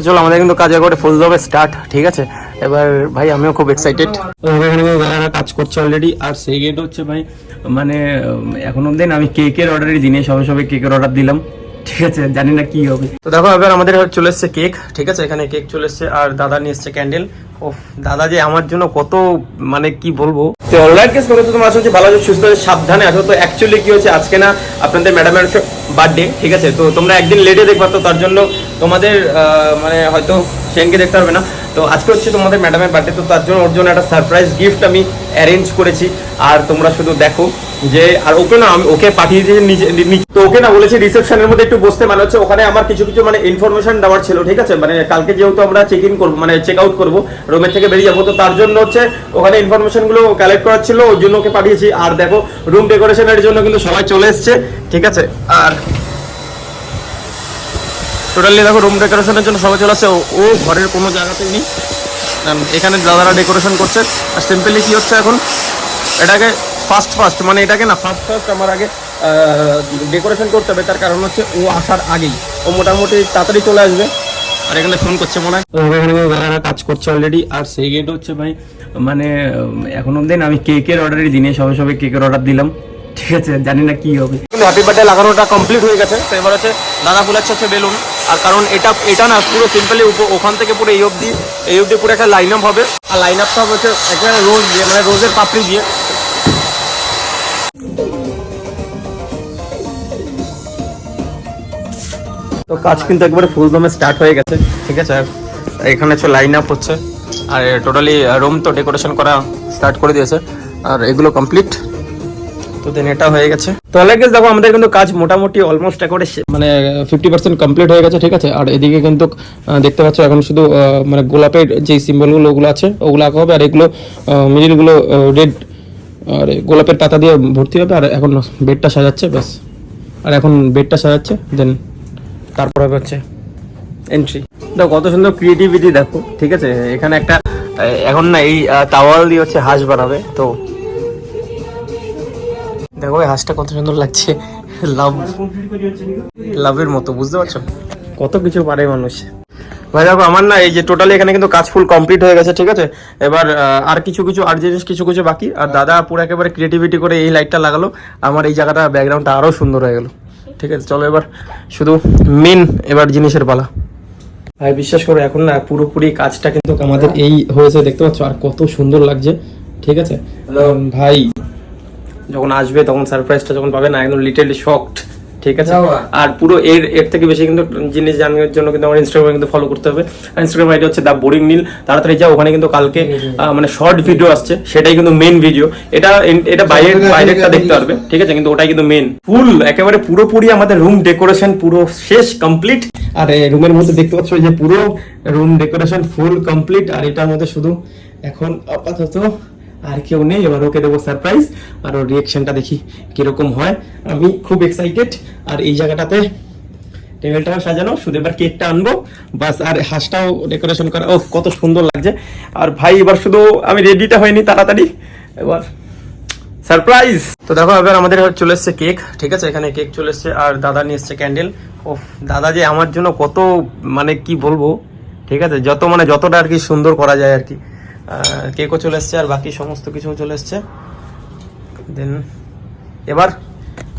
তো চলো আমাদের কিন্তু কাজ করে ফুল জবে স্টার্ট ঠিক আছে? এবার ভাই আমিও খুব এক্সাইটেড এখানে দাদারা কাজ করছে অলরেডি আর সেই গেট হচ্ছে ভাই মানে এখন অব্দি আমি কেকের অর্ডারই দিনে সবে সবে কেকের অর্ডার দিলাম ঠিক আছে? জানি না কি হবে। তো দেখো এবার আমাদের চলে এসছে কেক ঠিক আছে? এখানে কেক চলে এসছে আর দাদা নিয়ে এসছে ক্যান্ডেল ও দাদা যে আমার জন্য কত মানে কি বলব? তো অলরাইট কেস করে তো তোমার আসলে ভালো সুস্থ সাবধানে আছো। তো অ্যাকচুয়ালি কি হচ্ছে আজকে না আপনাদের ম্যাডামের বার্থডে ঠিক আছে? তো তোমরা একদিন লেটে দেখবা তো তার জন্য তোমাদের মানে হয়তো সেনকে দেখতে পারবে না। তো আজকে হচ্ছে তোমাদের ম্যাডামের বার্থডে তো তার জন্য ওর জন্য একটা সারপ্রাইজ গিফট আমি অ্যারেঞ্জ করেছি। আর তোমরা শুধু দেখো যে, আর ওকে না আমি, ওকে পাঠিয়ে নিজে নিচে- তো ওকে না বলেছি রিসেপশনের মধ্যে একটু বসতে। মানে হচ্ছে ওখানে আমার কিছু কিছু মানে ইনফরমেশন দেওয়ার ছিল, ঠিক আছে? মানে কালকে যেহেতু আমরা চেক ইন করব মানে চেক আউট করব রুমের থেকে বেরিয়ে যাব, তো তার জন্য হচ্ছে ওখানে ইনফরমেশনগুলো কালেক্ট করার ছিল, ওই জন্য ওকে পাঠিয়েছি। আর দেখো রুম ডেকোরেশনের জন্য কিন্তু সবাই চলে এসছে, ঠিক আছে? আর টোটালি দেখো রুম ডেকোরেশনের জন্য সবাই চলে আসছে। ও- ঘরের কোনো জায়গাতেই নেই। এখানে দাদারা ডেকোরেশন করছে। আর সিম্পলি কি হচ্ছে এখন? এটাকে ফার্স্ট ফার্স্ট মানে এটাকে না ফার্স্ট ফার্স্ট আমার আগে ডেকোরেশন করতে হবে। তার কারণ হচ্ছে ও আসার আগেই। ও মোটামুটি তাড়াতাড়ি চলে আসবে। আর এখানে ফোন করছে মনে হয়। দাদারা কাজ করছে অলরেডি আর সেই গেট হচ্ছে ভাই মানে এখন অব্দি আমি কেকের অর্ডারই দিনে সবে সবে কেকের অর্ডার দিলাম। ঠিক আছে জানি না কি হবে। হ্যাপি বার্থডে লাগানোটা কমপ্লিট হয়ে গেছে। তো এবার হচ্ছে দাদা ফুলাচ্ছে হচ্ছে বেলুন। আর কারণ এটা এটা না, পুরো সিম্পলি ওখান থেকে পুরো এই অবধি এই অবধি পুরো একটা লাইন আপ হবে। আর লাইন আপটা হচ্ছে একটা রোজ দিয়ে মানে রোজের পাপড়ি দিয়ে। তো কাজ কিন্তু একবারে ফুল দমে স্টার্ট হয়ে গেছে, ঠিক আছে? এখানে হচ্ছে লাইন আপ হচ্ছে, আর টোটালি রুম তো ডেকোরেশন করা স্টার্ট করে দিয়েছে, আর এগুলো কমপ্লিট তো দেন এটা হয়ে গেছে। তো দেখো, আমাদের কিন্তু কাজ মোটামুটি অলমোস্ট মানে ফিফটি পার্সেন্ট কমপ্লিট হয়ে গেছে, ঠিক আছে? আর এদিকে কিন্তু দেখতে এখন শুধু মানে গোলাপের যে সিম্বলগুলো ওগুলো আছে, ওগুলো আঁকা হবে, আর এগুলো মিডিলগুলো রেড আর গোলাপের পাতা দিয়ে ভর্তি হবে, আর এখন বেডটা সাজাচ্ছে, ব্যাস। আর এখন বেডটা সাজাচ্ছে দেন তারপর হচ্ছে এন্ট্রি দেখো, কত সুন্দর ক্রিয়েটিভিটি দেখো, ঠিক আছে? এখানে একটা এখন না, এই টাওয়াল দিয়ে হচ্ছে হাঁস বানাবে, তো দেখো এই হাঁসটা কত সুন্দর লাগছে। লাভ লাভের মতো বুঝতে পারছ? কত কিছু পারে মানুষ। ভাই দেখো আমার না এই যে টোটালি এখানে কিন্তু কাজ ফুল কমপ্লিট হয়ে গেছে ঠিক আছে? এবার আর কিছু কিছু আর জিনিস কিছু কিছু বাকি। আর দাদা পুরো একেবারে ক্রিয়েটিভিটি করে এই লাইটটা লাগালো। আমার এই জায়গাটা ব্যাকগ্রাউন্ডটা আরও সুন্দর হয়ে গেল। ঠিক আছে চলো এবার শুধু মেন এবার জিনিসের পালা। ভাই বিশ্বাস করো এখন না পুরোপুরি কাজটা কিন্তু আমাদের এই হয়েছে দেখতে পাচ্ছ? আর কত সুন্দর লাগছে ঠিক আছে? ভাই যখন আসবে তখন সারপ্রাইজটা যখন পাবে না একদম লিটারলি শকড ঠিক আছে? আর পুরো এর এর থেকে বেশি কিন্তু জিনিস জানার জন্য কিন্তু আমার ইনস্টাগ্রামে কিন্তু ফলো করতে হবে। ইনস্টাগ্রাম আইডি হচ্ছে দা বোরিং নীল তাড়াতাড়ি যাও ওখানে কিন্তু কালকে মানে শর্ট ভিডিও আসছে সেটাই কিন্তু মেন ভিডিও এটা এটা বাইরের বাইরেরটা দেখতে পারবে ঠিক আছে? কিন্তু ওটাই কিন্তু মেন ফুল একেবারে পুরোপুরি আমাদের রুম ডেকোরেশন পুরো শেষ কমপ্লিট আর রুমের মধ্যে দেখতে পাচ্ছ যে পুরো রুম ডেকোরেশন ফুল কমপ্লিট আর এটার মধ্যে শুধু এখন আপাতত আর কেউ নেই। এবার ওকে দেবো সারপ্রাইজ আর ওর রিয়েকশনটা দেখি কীরকম হয়। আমি খুব এক্সাইটেড আর এই জায়গাটাতে টেবিলটাও সাজানো। শুধু এবার কেকটা আনব। বাস, আর হাঁসটাও ডেকোরেশন করা। ও কত সুন্দর লাগছে। আর ভাই, এবার শুধু আমি রেডিটা হয়নি তাড়াতাড়ি। এবার সারপ্রাইজ তো দেখো, এবার আমাদের চলে এসছে কেক ঠিক আছে, এখানে কেক চলে এসছে। আর দাদা নিয়ে এসছে ক্যান্ডেল ও দাদা যে আমার জন্য কত মানে কি বলব? ঠিক আছে, যত মানে যতটা আর কি সুন্দর করা যায় আর কি। কেকও চলে এসছে আর বাকি সমস্ত কিছু চলে এসছে। দেন এবার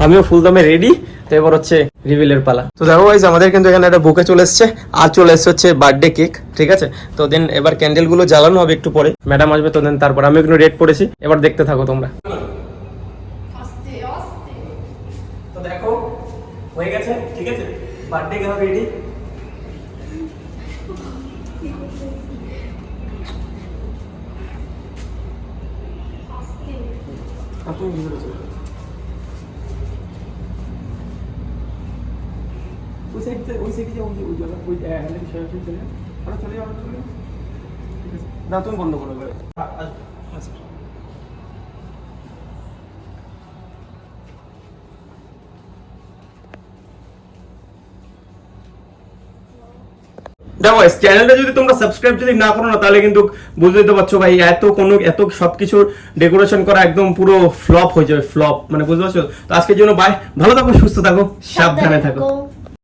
আমিও ফুলদমে রেডি তো এবার হচ্ছে রিভিলের পালা। তো দেখো গাইজ আমাদের কিন্তু এখানে একটা বুকে চলে এসছে আর চলে এসছে হচ্ছে বার্থডে কেক ঠিক আছে? তো দেন এবার ক্যান্ডেলগুলো জ্বালানো হবে একটু পরে। ম্যাডাম আসবে তো দেন তারপর আমি কিন্তু রেড পড়েছি এবার দেখতে থাকো তোমরা। তো দেখো হয়ে গেছে ঠিক আছে? বার্থডে কেক রেডি আপনি ভিতরে চলে যান। ওই সাইড ওই সাইডে যাও ওই যে ওই জায়গা ওই হ্যান্ডেল সরাসরি চলে আরও চলে যাও আরও চলে যাও ঠিক আছে না তুমি বন্ধ করো আ- আচ্ছা দেখো চ্যানেলটা যদি তোমরা সাবস্ক্রাইব যদি না করো না তাহলে কিন্তু বুঝতেই তো পারছ ভাই এত কোনো এত সবকিছু ডেকোরেশন করা একদম পুরো ফ্লপ হয়ে যাবে ফ্লপ মানে বুঝতে পারছ? তো আজকের জন্য বাই ভালো থাকো সুস্থ থাকো সাবধানে থাকো।